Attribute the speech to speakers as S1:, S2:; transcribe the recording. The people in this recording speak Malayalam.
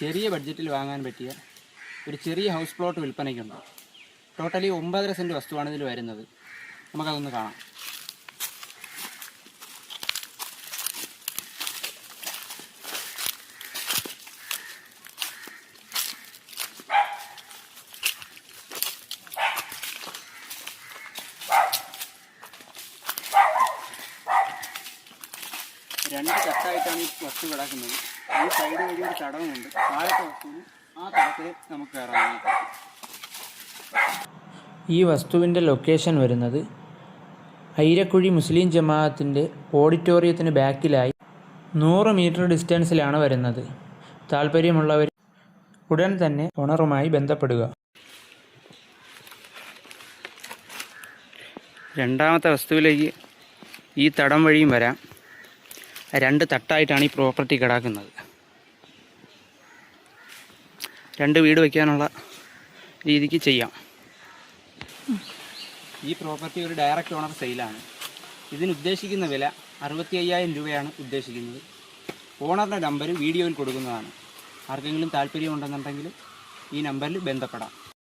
S1: ചെറിയ ബഡ്ജറ്റിൽ വാങ്ങാൻ പറ്റിയ ഒരു ചെറിയ ഹൗസ് പ്ലോട്ട് വിൽപ്പനയ്ക്കുണ്ട്. ടോട്ടലി ഒമ്പതര സെന്റ് വസ്തുവാണ് ഇതിൽ വരുന്നത്. നമുക്കതൊന്ന് കാണാം. രണ്ട് തട്ടായിട്ടാണ് ഈ വസ്തു കിടക്കുന്നത്. ഈ സൈഡ് വഴി ഒരു തടവുമുണ്ട് താഴത്തെ വസ്തുവിന് ആ തടത്തിൽ നമുക്ക് കയറാം
S2: ഈ വസ്തുവിന്റെ ലൊക്കേഷൻ വരുന്നത് ഐരക്കുഴി മുസ്ലിം ജമാഅത്തിന്റെ ഓഡിറ്റോറിയത്തിന് ബാക്കിലായി നൂറ് മീറ്റർ ഡിസ്റ്റൻസിലാണ് വരുന്നത്. താല്പര്യമുള്ളവർ ഉടൻ തന്നെ ഓണറുമായി ബന്ധപ്പെടുക.
S1: രണ്ടാമത്തെ വസ്തുവിലേക്ക് ഈ തടം വഴിയും വരാം. രണ്ട് തട്ടായിട്ടാണ് ഈ പ്രോപ്പർട്ടി കിടക്കുന്നത്. രണ്ട് വീട് വയ്ക്കാനുള്ള രീതിക്ക് ചെയ്യാം. ഈ പ്രോപ്പർട്ടി ഒരു ഡയറക്റ്റ് ഓണർ സെയിലാണ്. ഇതിന് ഉദ്ദേശിക്കുന്ന വില അറുപത്തി അയ്യായിരം രൂപയാണ് ഉദ്ദേശിക്കുന്നത്. ഓണറുടെ നമ്പർ വീഡിയോയിൽ കൊടുക്കുന്നതാണ്. ആർക്കെങ്കിലും താല്പര്യമുണ്ടെന്നുണ്ടെങ്കിൽ ഈ നമ്പറിൽ ബന്ധപ്പെടാം.